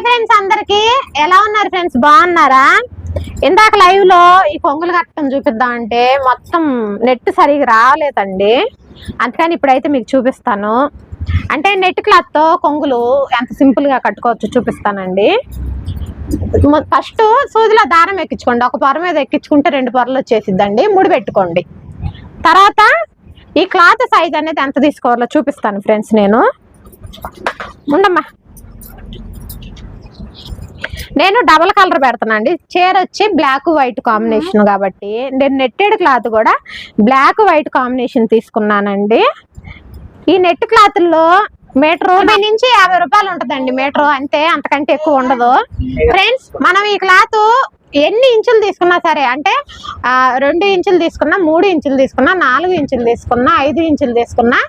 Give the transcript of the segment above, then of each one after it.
Hi friends అందరికి ఎలా ఉన్నారు ఫ్రెండ్స్ బాగున్నారా? ఇందాక లైవ్లో ఈ కొంగులు కట్టడం చూపిద్దాం అంటే మొత్తం నెట్ సరిగా రాలేదండి. అందుకని ఇప్పుడైతే మీకు చూపిస్తాను. అంటే నెట్ క్లాత్తో కొంగులు ఎంత సింపుల్గా కట్టుకోవచ్చు చూపిస్తానండి. ఫస్ట్ సూదిలో దారం ఎక్కించుకోండి. ఒక పొర మీద ఎక్కించుకుంటే రెండు పొరలు వచ్చేసిద్దండి. ముడి పెట్టుకోండి. తర్వాత ఈ క్లాత్ సైజ్ అనేది ఎంత తీసుకోవాలో చూపిస్తాను ఫ్రెండ్స్ నేను. ఉండమ్మా నేను డబల్ కలర్ పెడతానండి చీర వచ్చి బ్లాక్ వైట్ కాంబినేషన్ కాబట్టి నేను నెట్టెడ్ క్లాత్ కూడా బ్లాక్ వైట్ కాంబినేషన్ తీసుకున్నానండి. ఈ నెట్ క్లాత్లో మీటర్ నుంచి యాభై రూపాయలు ఉంటుందండి మీటర్ అంతే అంతకంటే ఎక్కువ ఉండదు. ఫ్రెండ్స్ మనం ఈ క్లాత్ ఎన్ని ఇంచులు తీసుకున్నా సరే అంటే రెండు ఇంచులు తీసుకున్నా మూడు ఇంచులు తీసుకున్నా నాలుగు ఇంచులు తీసుకున్నా ఐదు ఇంచులు తీసుకున్నా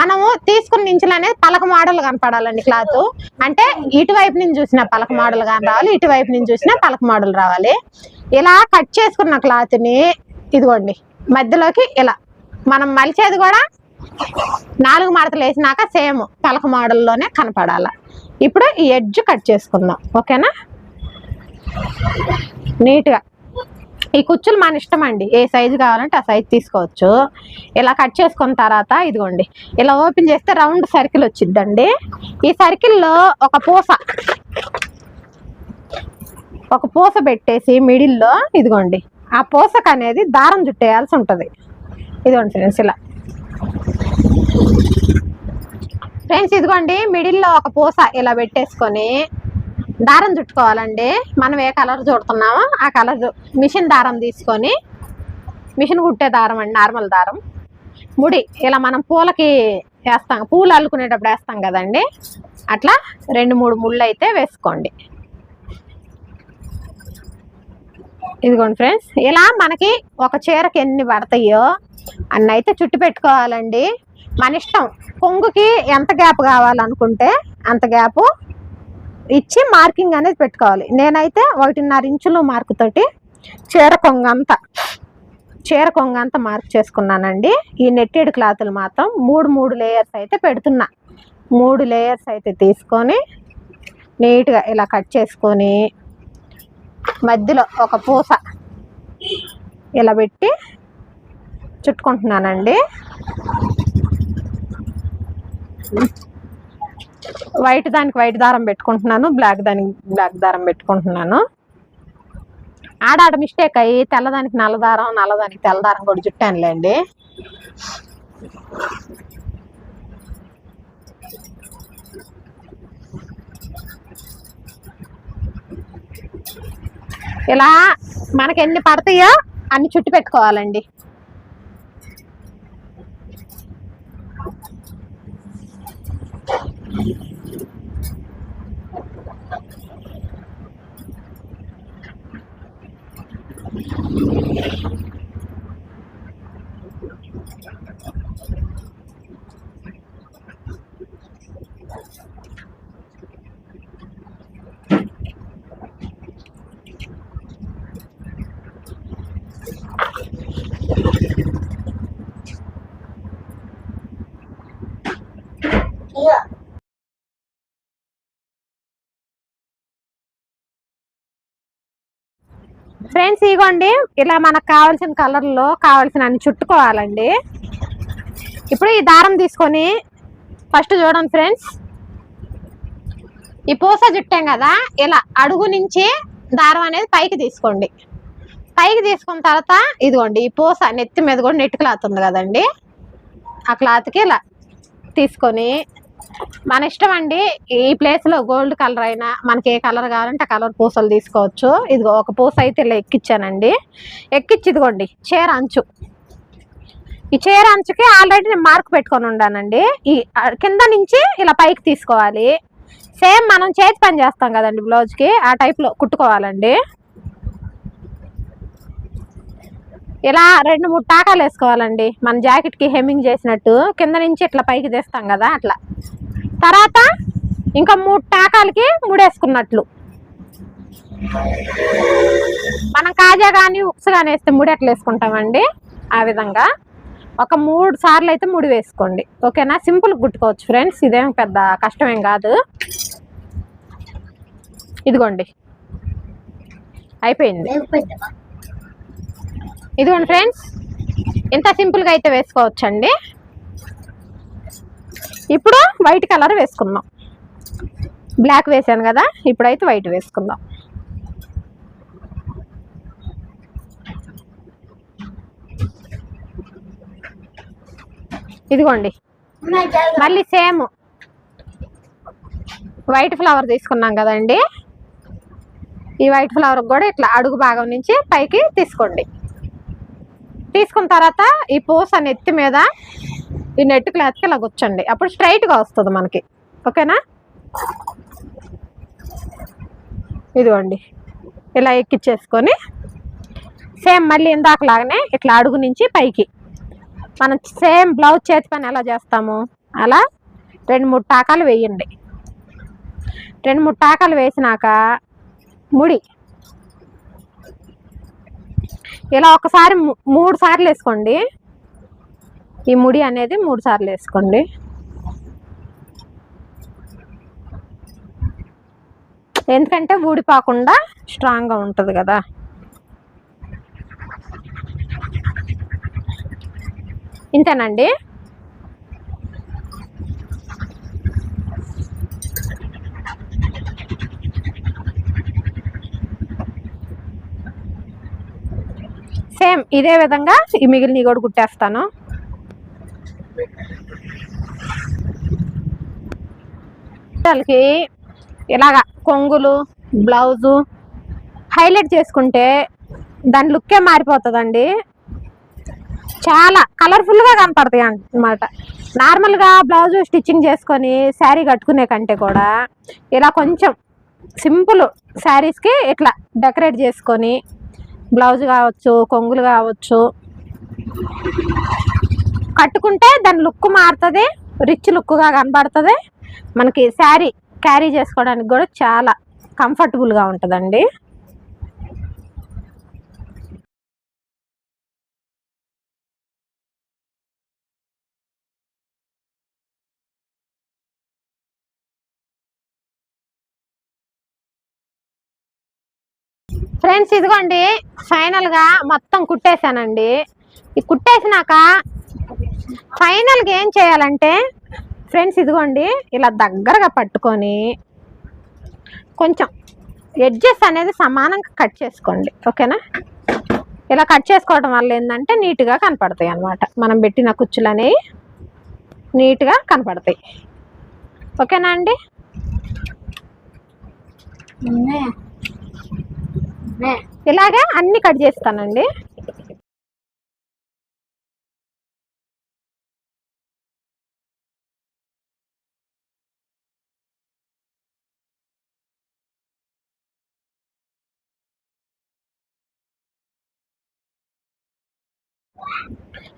మనము తీసుకున్న ఇంచులు అనేది పలక మోడల్ కనపడాలండి క్లాత్. అంటే ఇటువైపు నుంచి చూసిన పలక మోడల్ కానీ రావాలి ఇటువైపు నుంచి చూసిన పలక మోడల్ రావాలి. ఇలా కట్ చేసుకున్న క్లాత్ని ఇదిగోండి మధ్యలోకి ఇలా మనం మలిచేది కూడా నాలుగు మడతలు వేసినాక సేమ్ పలక మోడల్లోనే కనపడాల. ఇప్పుడు ఈ ఎడ్జ్ కట్ చేసుకుందాం ఓకేనా? నీట్గా. ఈ కుచ్చులు మన ఇష్టం అండి. ఏ సైజు కావాలంటే ఆ సైజు తీసుకోవచ్చు. ఇలా కట్ చేసుకున్న తర్వాత ఇదిగోండి. ఇలా ఓపెన్ చేస్తే రౌండ్ సర్కిల్ వచ్చిద్దండి. ఈ సర్కిల్లో ఒక పూస. ఒక పూస పెట్టేసి మిడిల్లో ఇదిగోండి. ఆ పూసకు అనేది దారం చుట్టేయాల్సి ఉంటుంది. ఇదిగోండి ఫ్రెండ్స్ ఇలా. ఫ్రెండ్స్ ఇదిగోండి మిడిల్లో ఒక పూస ఇలా పెట్టేసుకొని దారం చుట్టుకోవాలండి. మనం ఏ కలర్ చుడుతున్నామో ఆ కలర్ మిషన్ దారం తీసుకొని మిషన్ కుట్టే దారం అండి నార్మల్ దారం. ముడి ఇలా మనం పూలకి వేస్తాం పూలు అల్లుకునేటప్పుడు వేస్తాం కదండి. అట్లా రెండు మూడు ముళ్ళు అయితే వేసుకోండి. ఇదిగోండి ఫ్రెండ్స్ ఇలా మనకి ఒక చీరకి ఎన్ని పడతాయో అన్న అయితే చుట్టు పెట్టుకోవాలండి. మన ఇష్టం కొంగుకి ఎంత గ్యాప్ కావాలనుకుంటే అంత గ్యాప్ ఇచ్చి మార్కింగ్ అనేది పెట్టుకోవాలి. నేనైతే ఒకటిన్నర ఇంచులు మార్కుతోటి చీర కొంగ అంతా చీర కొంగ మార్క్ చేసుకున్నానండి. ఈ నెట్టెడ్ క్లాతులు మాత్రం మూడు మూడు లేయర్స్ అయితే పెడుతున్నా. మూడు లేయర్స్ అయితే తీసుకొని నీట్గా ఇలా కట్ చేసుకొని మధ్యలో ఒక పూస ఇలా పెట్టి చుట్టుకుంటున్నానండి. వైట్ దానికి వైట్ దారం పెట్టుకుంటున్నాను బ్లాక్ దానికి బ్లాక్ దారం పెట్టుకుంటున్నాను. ఆడాడ మిస్టేక్ అయ్యి తెల్లదానికి నల్ల దారం నల్లదానికి తెల్ల దారం కూడా చుట్టానులేండి. ఇలా మనకి ఎన్ని పడతాయో అన్ని చుట్టు పెట్టుకోవాలండి. ఫ్రెండ్స్ ఇగోండి. ఇలా మనకు కావాల్సిన కలర్లో కావాల్సిన అన్ని చుట్టుకోవాలండి. ఇప్పుడు ఈ దారం తీసుకొని ఫస్ట్ చూడండి ఫ్రెండ్స్. ఈ పూస చుట్టాం కదా ఇలా అడుగు నుంచి దారం అనేది పైకి తీసుకోండి. పైకి తీసుకున్న తర్వాత ఇదిగోండి ఈ పూస నెత్తి మీద కూడా నెట్ క్లాత్ ఉంది కదండి. ఆ క్లాత్కి ఇలా తీసుకొని మన ఇష్టం అండి ఈ ప్లేస్లో గోల్డ్ కలర్ అయినా మనకి ఏ కలర్ కావాలంటే ఆ కలర్ పూసలు తీసుకోవచ్చు. ఇదిగో ఒక పూస అయితే ఇలా ఎక్కిచ్చానండి. ఎక్కిచ్చి ఇదిగోండి చీర అంచు. ఈ చీర అంచుకి ఆల్రెడీ నేను మార్క్ పెట్టుకొని ఉండానండి ఈ కింద నుంచి ఇలా పైకి తీసుకోవాలి. సేమ్ మనం చేతి పని చేస్తాం కదండి బ్లౌజ్కి ఆ టైప్లో కుట్టుకోవాలండి. ఇలా రెండు మూడు టాకాలు వేసుకోవాలండి. మన జాకెట్కి హెమ్మింగ్ చేసినట్టు. కింద నుంచి ఇట్లా పైకి తీస్తాం కదా అట్లా. తర్వాత ఇంకా మూడు టాకాలకి ముడేసుకున్నట్లు. మనం కాజా కానీ ఉక్స్ కానీ వేస్తే మూడు ఎట్లా వేసుకుంటామండి? ఆ విధంగా. ఒక మూడు సార్లు అయితే ముడి వేసుకోండి. ఓకేనా? సింపుల్ కుట్టుకోవచ్చు ఫ్రెండ్స్. ఇదేం పెద్ద కష్టమేం కాదు. ఇదిగోండి. అయిపోయింది. ఇదిగోండి ఫ్రెండ్స్. ఇంత సింపుల్గా అయితే వేసుకోవచ్చండి. ఇప్పుడు వైట్ కలర్ వేసుకుందాం. బ్లాక్ వేసాను కదా ఇప్పుడైతే వైట్ వేసుకుందాం. ఇదిగోండి. మళ్ళీ సేమ్. వైట్ ఫ్లవర్ తీసుకున్నాం కదండి. ఈ వైట్ ఫ్లవర్ కూడా ఇట్లా అడుగు భాగం నుంచి పైకి తీసుకోండి. తీసుకున్న తర్వాత ఈ పూస నెత్తి మీద ఈ నెట్ క్లాత్కి ఇలా కూర్చోండి అప్పుడు స్ట్రైట్గా వస్తుంది మనకి. ఓకేనా? ఇదిగోండి. ఇలా ఎక్కిచ్చేసుకొని సేమ్ మళ్ళీ ఇందాకలాగానే ఇట్లా అడుగు నుంచి పైకి. మనం సేమ్ బ్లౌజ్ చేతి పని ఎలా చేస్తాము? అలా రెండు మూడు టాకాలు వేయండి. రెండు మూడు టాకాలు వేసినాక ముడి. ఇలా ఒకసారి మూడు సార్లు వేసుకోండి. ఈ ముడి అనేది మూడు సార్లు వేసుకోండి. ఎందుకంటే ఊడిపోకుండా స్ట్రాంగ్గా ఉంటుంది కదా. ఇంతేనండి. సేమ్ ఇదే విధంగా ఈ మిగిలిన కూడా కుట్టేస్తాను. వాళ్ళకి ఇలాగా కొంగులు బ్లౌజు హైలైట్ చేసుకుంటే దాని లుక్కే మారిపోతుందండి. చాలా కలర్ఫుల్గా కనపడతాయి అన్నమాట. నార్మల్గా బ్లౌజ్ స్టిచ్చింగ్ చేసుకొని శారీ కట్టుకునే కంటే కూడా ఇలా కొంచెం సింపుల్ శారీస్కి ఇట్లా డెకరేట్ చేసుకొని బ్లౌజ్ కావచ్చు కొంగులు కావచ్చు కట్టుకుంటే దాని లుక్ మారుతుంది రిచ్ లుక్గా కనబడుతుంది. మనకి శారీ క్యారీ చేసుకోవడానికి కూడా చాలా కంఫర్టబుల్గా ఉంటుందండి. ఫ్రెండ్స్ ఇదిగోండి ఫైనల్గా మొత్తం కుట్టేశానండి. ఈ కుట్టేసినాక ఫైనల్గా ఏం చేయాలంటే ఫ్రెండ్స్ ఇదిగోండి ఇలా దగ్గరగా పట్టుకొని కొంచెం ఎడ్జెస్ అనేది సమానంగా కట్ చేసుకోండి ఓకేనా? ఇలా కట్ చేసుకోవడం వల్ల ఏంటంటే నీట్గా కనపడతాయి అన్నమాట. మనం పెట్టిన కుచ్చులు అనేవి నీట్గా కనపడతాయి. ఓకేనా అండి? ఇలాగే అన్ని కట్ చేస్తానండి.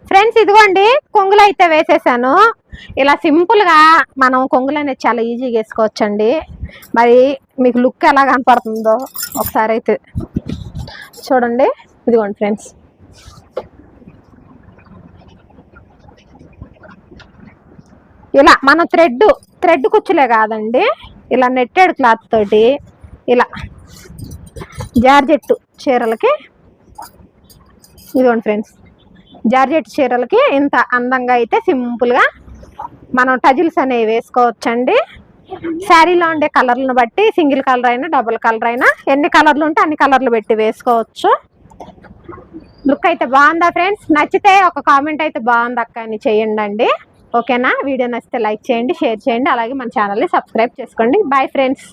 ఫ్రెండ్స్ ఇదిగోండి కొంగులు అయితే వేసేసాను. ఇలా సింపుల్గా మనం కొంగులు అనేది చాలా ఈజీగా వేసుకోవచ్చండి. మరి మీకు లుక్ ఎలా కనపడుతుందో ఒకసారి అయితే చూడండి. ఇదిగోండి ఫ్రెండ్స్. ఇలా మన థ్రెడ్ థ్రెడ్ కుచ్చులే కాదండి. ఇలా నెట్టెడ్ క్లాత్ తోటి ఇలా జార్జెట్టు చీరలకి. ఇదిగోండి ఫ్రెండ్స్. జార్జెట్ చీరలకి ఇంత అందంగా అయితే సింపుల్గా మనం టజిల్స్ అనేవి వేసుకోవచ్చండి. శారీలో ఉండే కలర్లను బట్టి సింగిల్ కలర్ అయినా డబుల్ కలర్ అయినా ఎన్ని కలర్లు ఉంటే అన్ని కలర్లు పెట్టి వేసుకోవచ్చు. లుక్ అయితే బాగుందా ఫ్రెండ్స్? నచ్చితే ఒక కామెంట్ అయితే బాగుంది అక్క అని చేయండి ఓకేనా? వీడియో నచ్చితే లైక్ చేయండి షేర్ చేయండి అలాగే మన ఛానల్ని సబ్స్క్రైబ్ చేసుకోండి. Bye friends.